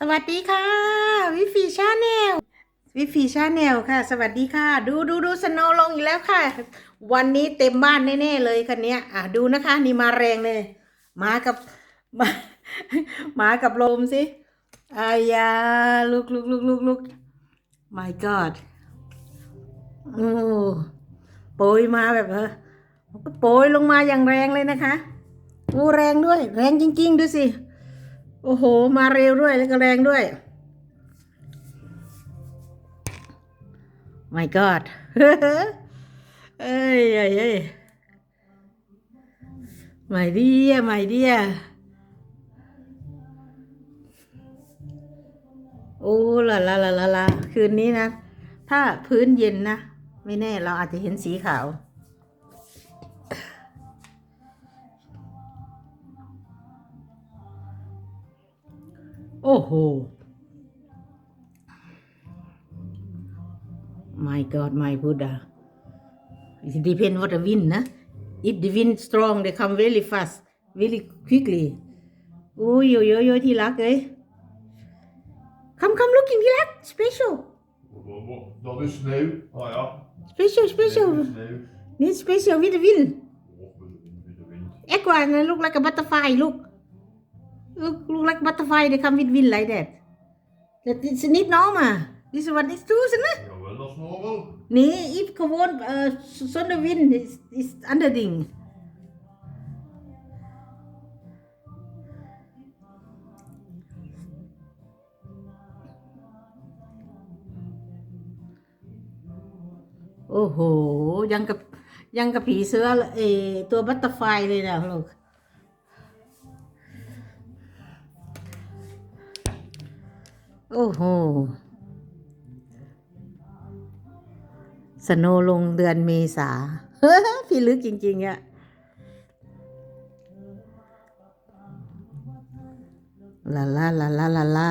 สวัสดีค่ะวิฟีชาแนลวิฟีชาแนลค่ะ สวัสดีค่ะ ดูดูดูสโนลงอีกแล้วค่ะ วันนี้เต็มบ้านแน่ๆเลยคันนี้อะดูนะคะ นี่มาแรงเลยมากับมามากับลมสิอายาลุกลุกลุกลุกลุก my god โอ้โปยมาแบบเออโปยลงมาอย่างแรงเลยนะคะโอ้แรงด้วย แรงจริง ๆ ดูสิ โอ้โห มาเร็วด้วยแล้วก็แรงด้วย my god เอ้ยเอ้ยเอ้ย my dear my dear โอ้ละละละละละคืนนี้นะ ถ้าพื้นเย็นนะ ไม่แน่เราอาจจะเห็นสีขาว โอ้โห my god my buddha it depends what the wind นะ if the wind strong they come very fast very quickly อุ้ยโยโยโยที่รักเอ้ย come come looking ที่รัก special Wat, wat, Dat is sneeuw. Ah ja. special Nee, special dat is sneeuw. need special with the wind Och, met de wind, met de wind. Aqua look like a butterfly look look look like butterfly they come with wind like that that is niet normal this one is true isn't it Jawel, dat is normaal. Nee, if gewoon uh, zonder wind is, is ander ding.โอ้โห ยังกับยังกับผีเสื้อเออตัวบัตเตอร์ไฟเลยนะลูก โอ้โห สโนว์ลงเดือนเมษา พี่ลึกจริงๆอะลาลาลาลาลาลา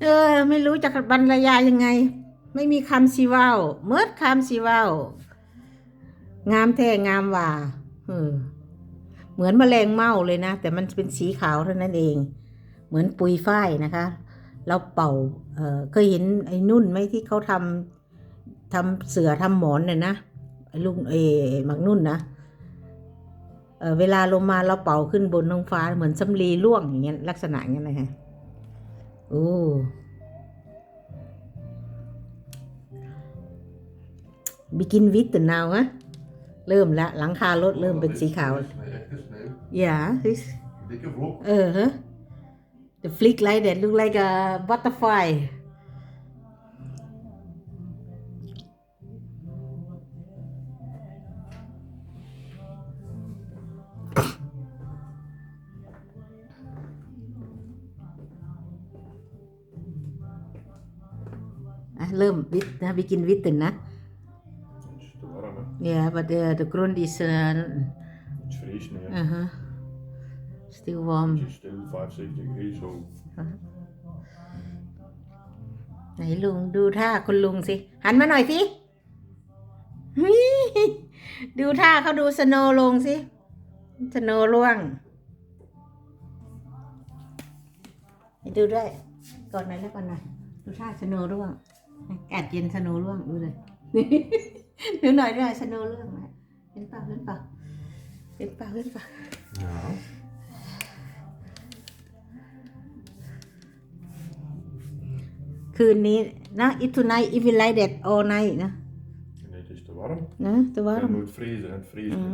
เออ ไม่รู้จะบรรยายยังไง ไม่มีคำสีว่าวเมิดคำสีว่าวงามแท้งามว่าเออเหมือนแมลงเม่าเลยนะ แต่มันเป็นสีขาวเท่านั้นเอง เหมือนปุยฝ้ายนะคะ เราเป่าเออเคยเห็นไอ้นุ่นไหมที่เขาทำทำเสือทำหมอนเนี่ยนะไอ้ลุงเอหมักนุ่นนะเออเวลาลงมาเราเป่าขึ้นบนท้องฟ้าเหมือนสำลีร่วงอย่างเงี้ยลักษณะอย่างเงี้ยเลยฮะ โอ้บิกินวิทต์นาวฮะเริ่มละหลังคารถเริ่มเป็นสีขาว Dat is sneeuw, echte sneeuw. อย่า this Dikke vlok. เออฮะ the flick like that look like a butterfly อะเริ่มวิทนะ begin with นะ Het is te warm, hè. yeah but the the ground is uh, Het vriest nu, hè. uh-huh. still warm Het is stil, 75 degrees zo. ไหนลุงดูท่าคุณลุงสิ หันมาหน่อยสิฮิดูท่าเขาดูสโนว์ลงสิสโนว์ล่วงให้ดูด้วยก่อนหน่อยแล้วก่อนหน่อยดูท่าสโนว์ร่วง อากาศเย็นสโนว์ร่วงดูเลยดูหน่อยด้วยสโนว์ร่วงนะเห็นเปล่าเห็นเปล่าเห็นเปล่าเห็นเปล่า Ja. คืนนี้นะ it tonight if you like that all night นะ Nee, het is te warm. นะแต่ว่า Het moet vriezen en het vriest nu.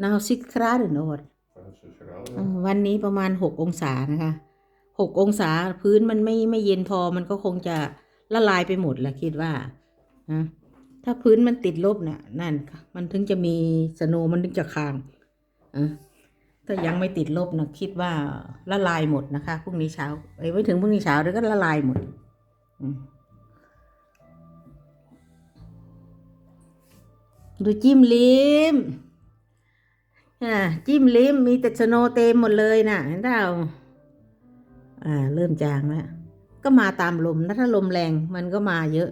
หนาวสิกราดโนด50 graden. วันนี้ประมาณหกองศานะคะ หกองศาพื้นมันไม่ไม่เย็นพอมันก็คงจะละลายไปหมดแหละคิดว่านะถ้าพื้นมันติดลบเนี่ยนั่นมันถึงจะมีสโนมันถึงจะค้างอะถ้ายังไม่ติดลบนะคิดว่าละลายหมดนะคะพรุ่งนี้เช้าไอ้ไม่ถึงพรุ่งนี้เช้าเดี๋ยวก็ละลายหมดดูจิ้มลิ้มอ่าจิ้มลิ้มมีแต่สโนเต็มหมดเลยน่ะเห็นเปล่า อ่าเริ่มจางแล้วก็มาตามลมนะถ้าลมแรงมันก็มาเยอะ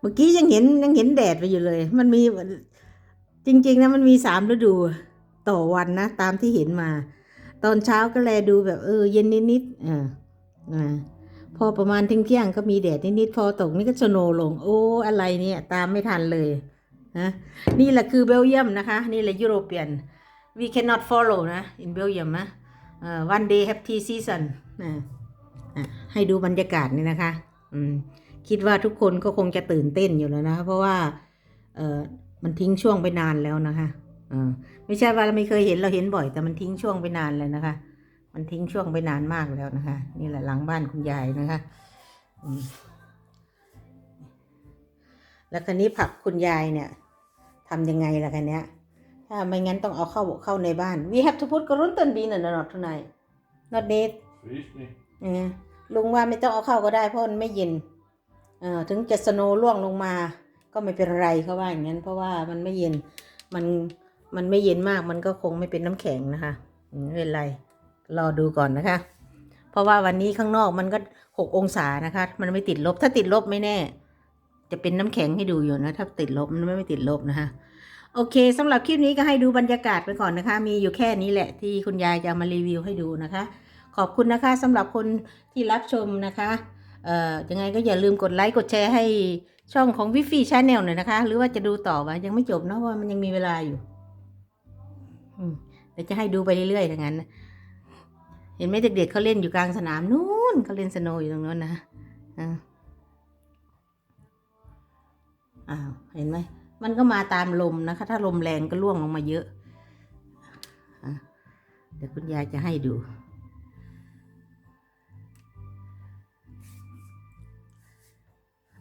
เมื่อกี้ยังเห็นยังเห็นแดดไปอยู่เลย มันมีจริง ๆนะมันมีสามฤดูต่อวันนะ ตามที่เห็นมา ตอนเช้าก็แลดูแบบเออ เย็นนิดๆอ่าอ่าพอประมาณเที่ยงก็มีแดดนิดๆพอตกนี่ก็สโนลง โอ้อะไรเนี่ย ตามไม่ทันเลยนะนี่แหละคือเบลเยียมนะคะ นี่แหละยุโรเปียน we cannot follow นะ in Belgium นะ one day have tea season นะอะให้ดูบรรยากาศนี่นะคะคิดว่าทุกคนก็คงจะตื่นเต้นอยู่แล้วนะ เพราะว่ามันทิ้งช่วงไปนานแล้วนะคะไม่ใช่ว่าเราไม่เคยเห็นเราเห็นบ่อย แต่มันทิ้งช่วงไปนานเลยนะคะ มันทิ้งช่วงไปนานมากแล้วนะคะ นี่แหละหลังบ้านคุณยายนะคะแล้วคันนี้ผักคุณยายเนี่ยทำยังไงล่ะคันเนี้ย ถ้าไม่งั้นต้องเอาเข้าเข้าในบ้าน we have to put กรุนตันบีนน not tonight not need Vriest niet. เออลุงว่าไม่ต้องเอาเข้าก็ได้เพราะมันไม่เย็นเอ่อถึงจะสโนว์ล่วงลงมา ก็ไม่เป็นไรเขาว่าอย่างนั้น เพราะว่ามันไม่เย็นมันมันไม่เย็นมากมันก็คงไม่เป็นน้ำแข็งนะคะอืมไม่เป็นไรรอดูก่อนนะคะ เพราะว่าวันนี้ข้างนอกมันก็หกองศานะคะ มันไม่ติดลบถ้าติดลบไม่แน่ จะเป็นน้ำแข็งให้ดูอยู่นะ ถ้าติดลบมันไม่ติดลบนะคะ โอเคสำหรับคลิปนี้ก็ให้ดูบรรยากาศไปก่อนนะคะ มีอยู่แค่นี้แหละที่คุณยายจะมารีวิวให้ดูนะคะ ขอบคุณนะคะสำหรับคนที่รับชมนะคะเอ่อยังไงก็อย่าลืมกดไลค์กดแชร์ให้ช่องของวิฟี่ชาแนลหน่อยนะคะ หรือว่าจะดูต่อวะยังไม่จบนะเพราะว่ามันยังมีเวลาอยู่เดี๋ยวจะให้ดูไปเรื่อยๆอย่างนั้น เห็นไหมเด็กๆเขาเล่นอยู่กลางสนามนู้นเขาเล่นสโนว์อยู่ตรงนู้นนะอ้าวเห็นไหม มันก็มาตามลมนะคะ ถ้าลมแรงก็ร่วงลงมาเยอะเดี๋ยวคุณยายจะให้ดู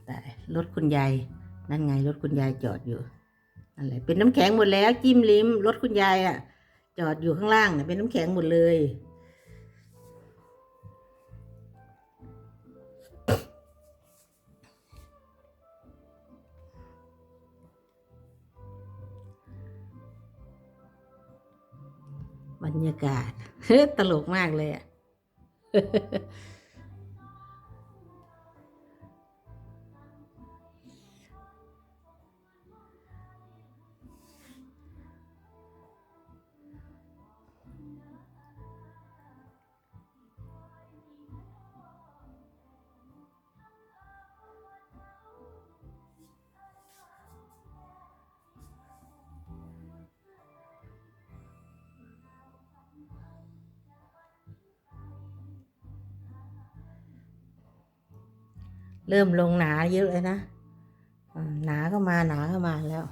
แต่รถคุณยายนั่นไงรถคุณยายจอดอยู่นั่นแหละเป็นน้ำแข็งหมดแล้วจิ้มลิ้มรถคุณยายอะ จอดอยู่ข้างล่างเนี่ยเป็นน้ำแข็งหมดเลย บรรยากาศ ตลกมากเลยอะ เริ่มลงหนาเยอะเลยนะหนาก็มาหนาก็มาแล้ว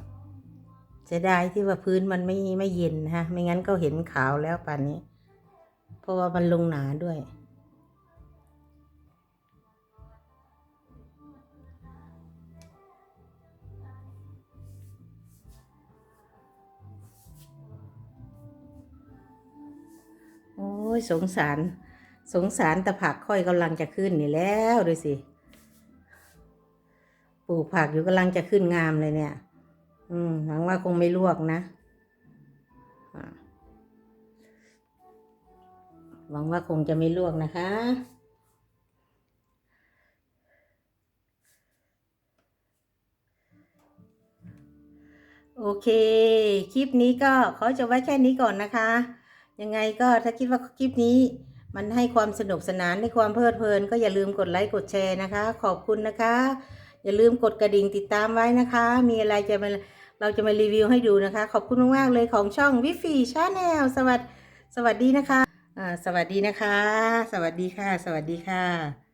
เสียดายที่ว่าพื้นมันไม่ไม่เย็นฮะ ไม่งั้นก็เห็นขาวแล้วป่านนี้ เพราะว่ามันลงหนาด้วย โอ้ยสงสาร สงสารแต่ผักค่อยกำลังจะขึ้นนี่แล้วดูสิ ปลูกผักอยู่กำลังจะขึ้นงามเลยเนี่ย อืมหวังว่าคงไม่ลวกนะหวังว่าคงจะไม่ลวกนะคะ โอเค คลิปนี้ก็ขอจะไว้แค่นี้ก่อนนะคะ ยังไงก็ถ้าคิดว่าคลิปนี้มันให้ความสนุกสนานให้ความเพลิดเพลิน ก็อย่าลืมกดไลค์กดแชร์นะคะ ขอบคุณนะคะ อย่าลืมกดกระดิ่งติดตามไว้นะคะ มีอะไรจะมาเราจะมารีวิวให้ดูนะคะ ขอบคุณมากๆเลยของช่องวิฟีชาแนลสวัสดสวัสดีนะคะอ่าสวัสดีนะคะ สวัสดีค่ะ สวัสดีค่ะ